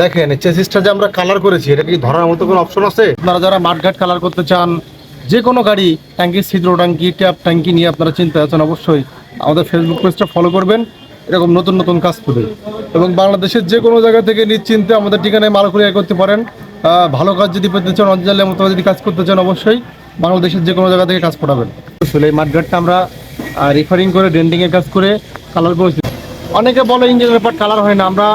দেখেন চেসিসটা যে আমরা কালার করেছি, এটা কি ধরার মতো কোনো অপশন আছে? আপনারা যারা মাঠঘাট কালার করতে চান, যে কোনো গাড়ি, ট্যাঙ্কি, ছিদ্র ট্যাঙ্কি, ট্যাপ ট্যাঙ্কি নিয়ে আপনারা চিন্তা আছেন, অবশ্যই আমাদের ফেসবুক পেজটা ফলো করবেন। এরকম নতুন নতুন কাজ করে। এবং বাংলাদেশের যে কোনো জায়গা থেকে নিশ্চিন্তে আমাদের ঠিকানায় মাল কুরিয়ার করতে পারেন। ভালো কাজ যদি পেতে চান অঞ্চলের মতো যদি কাজ করতে চান, অবশ্যই বাংলাদেশের যে কোনো জায়গা থেকে কাজ করাবেন। আসলে এই মাঠঘাটটা আমরা রিফারিং করে ডেন্টিংয়ের কাজ করে কালার করেছি। অনেকে বলে ইঞ্জিনের পার্ট কালার হয় না। আমরা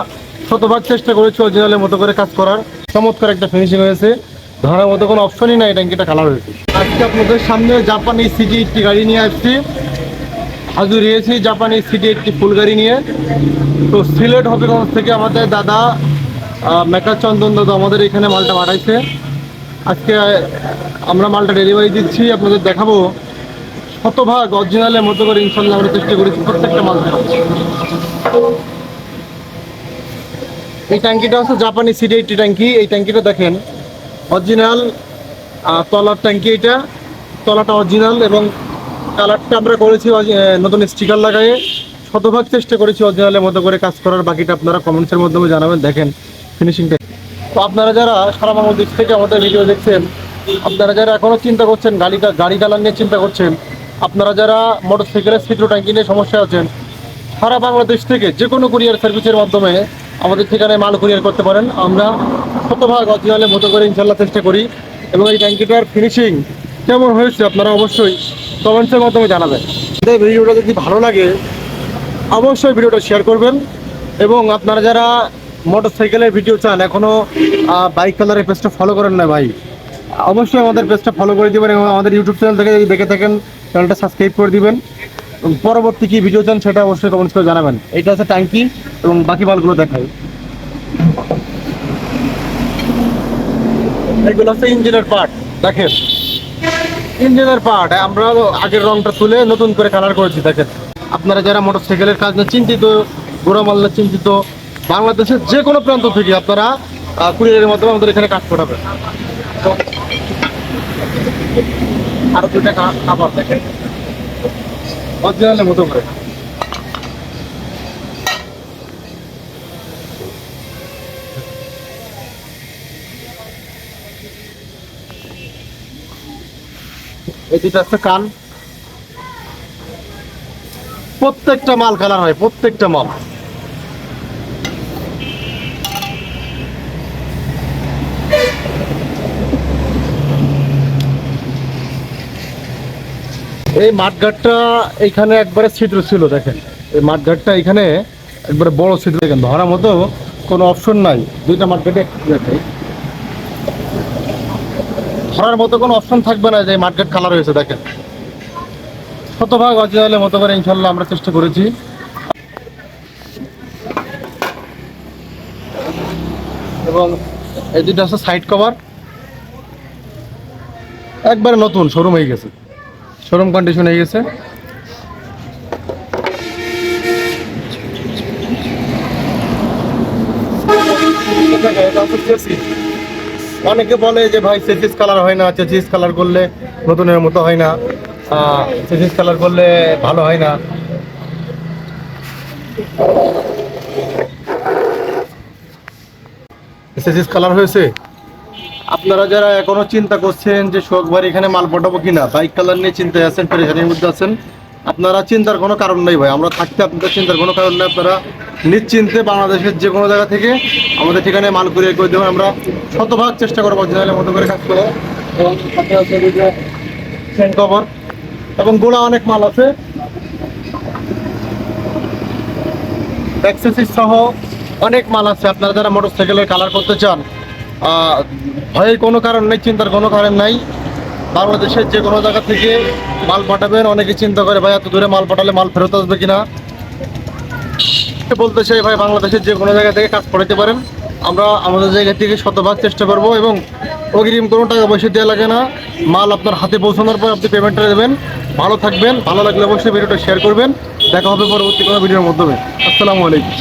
শতভাগ চেষ্টা করেছি অরিজিনালের মতো করে কাজ করার। চমৎকার একটা ফিনিশিং হয়েছে। ধরার মতো কোনো অপশনই নাই, ট্যাঙ্কিটা কালার হয়েছে। আজকে আপনাদের সামনে জাপানি সিটি একটি গাড়ি নিয়ে আসছি। হাজুর এসেছি জাপানি সিটি একটি ফুল গাড়ি নিয়ে। তো সিলেট হবিগঞ্জ থেকে আমাদের দাদা মেকা চন্দন দাদা আমাদের এখানে মালটা পাঠাইছে। আজকে আমরা মালটা ডেলিভারি দিচ্ছি, আপনাদের দেখাবো। শতভাগ অরিজিনালের মতো করে ইনশাল্লাহ আমরা চেষ্টা করেছি প্রত্যেকটা মাল দেখাচ্ছি এই ট্যাঙ্কিটা হচ্ছে জাপানি সিডি এইটি ট্যাঙ্কি। এই ট্যাঙ্কিটা দেখেন অরিজিনাল তলার ট্যাঙ্কি এটা। তলাটা অরিজিনাল এবং কালারটা আমরা করেছি নতুন স্টিকার লাগায়ে। শতভাগ চেষ্টা করেছি অরিজিনালের মতো করে কাজ করার, বাকিটা আপনারা কমেন্টসের মাধ্যমে জানাবেন। দেখেন ফিনিশিংটা তো আপনারা যারা সারা বাংলাদেশ থেকে আমাদের ভিডিও দেখছেন, আপনারা যারা এখনও চিন্তা করছেন গাড়ি গাড়ি কালার নিয়ে চিন্তা করছেন, আপনারা যারা মোটর সাইকেলের ছিদ্র ট্যাঙ্কি নিয়ে সমস্যা আছেন, সারা বাংলাদেশ থেকে যে কোনো কুরিয়ার সার্ভিসের মাধ্যমে আমাদের ঠিকানায় মাল কুরিয়ার করতে পারেন। আমরা শতভাগ অরিজিনালের মতো করে ইনশাল্লাহ চেষ্টা করি এবং এই ট্যাঙ্কিটার ফিনিশিং কেমন হয়েছে আপনারা অবশ্যই কমেন্টসের মাধ্যমে জানাবেন। ভিডিওটা যদি ভালো লাগে, অবশ্যই ভিডিওটা শেয়ার করবেন এবং আপনারা যারা মোটর সাইকেলের ভিডিও চান এখনও বাইক কালারের পেজটা ফলো করেন না ভাই, অবশ্যই আমাদের পেজটা ফলো করে দিবেন এবং আমাদের ইউটিউব চ্যানেল থেকে যদি দেখে থাকেন চ্যানেলটা সাবস্ক্রাইব করে দিবেন। পরবর্তী কী ভিডিও চান সেটা অবশ্যই কমেন্টস করে জানাবেন। এটা হচ্ছে ট্যাঙ্কি। এবং বাকি মালগুলো দেখাই। এগুলো হচ্ছে ইঞ্জিনের পার্ট, দেখেন। ইঞ্জিনের পার্ট, আমরা আগের রংটা তুলে নতুন করে কালার করেছি, দেখেন। আপনারা যারা মোটরসাইকেলের কাজ নিয়ে চিন্তিত গোড়া মাল্লা চিন্তিত, বাংলাদেশের যে কোনো প্রান্ত থেকে আপনারা কুরিয়ারের মাধ্যমে আমাদের এখানে কাজ করাবেন। আরও দুটা খাবার দেখেন। অরিজিনালের মতো করে। এই দুটো আছে কান। প্রত্যেকটা মাল কালার হয়, প্রত্যেকটা মাল। এই মাঠঘাটটা এখানে একবারে ছিদ্র ছিল, দেখেন। এই মাঠঘাটটা এখানে একবারে বড় ছিদ্র, দেখেন। ধরার মতো কোনো অপশন নাই। দুইটা মাঠঘাটে দেখাই ধরার মতো কোনো অপশন থাকবে না যে মার্কেট কালার হয়েছে, দেখেন। শতভাগ অরিজিনালের মতো করে ইনশাল্লাহ আমরা চেষ্টা করেছি। এবং এই দুটো হচ্ছে সাইড কভার একবারে নতুন শোরুম হয়ে গেছে। শোরুম কন্ডিশন হয়ে গেছে। অনেকে বলে যে ভাই চেচিস কালার হয় না চেচিস কালার করলে নতুনের মতো হয় না। চেচিস কালার করলে ভালো হয় না। চেচিস কালার হয়েছে? আপনারা যারা এখনও চিন্তা করছেন যে শোকবার এখানে মাল পাঠাবো কিনা বাইক কালার নিয়ে চিন্তায় আছেন, পেরেশানির মধ্যে আছেন, আপনারা চিন্তার কোনো কারণ নেই ভাই। আমরা থাকতে আপনাদের চিন্তার কোনো কারণ নেই, আপনারা নিশ্চিন্তে বাংলাদেশের যে কোনো জায়গা থেকে আমাদের ঠিকানায় মাল করে দেবেন। আমরা শতভাগ চেষ্টা করব মতো করে কাজ করে। এবং কভার। এবং গোলা অনেক মাল আছে। সহ অনেক মাল আছে। আপনারা যারা মোটর মোটরসাইকেলের কালার করতে চান ভয়ের কোনো কারণ নেই, চিন্তার কোনো কারণ নাই। বাংলাদেশের যে কোনো জায়গা থেকে মাল পাঠাবেন। অনেকে চিন্তা করে, ভাই, এত দূরে মাল পাঠালে মাল ফেরত আসবে কিনা? বলতে চাই, ভাই, বাংলাদেশের যে কোনো জায়গা থেকে কাজ করাতে পারেন। আমরা আমাদের জায়গা থেকে শতভাগ চেষ্টা করব এবং অগ্রিম কোনো টাকা পয়সা দেওয়া লাগে না। মাল আপনার হাতে পৌঁছানোর পর আপনি পেমেন্টটা দেবেন। ভালো থাকবেন, ভালো লাগলে অবশ্যই ভিডিওটা শেয়ার করবেন। দেখা হবে পরবর্তী কোনো ভিডিওর মাধ্যমে। আসসালামু আলাইকুম।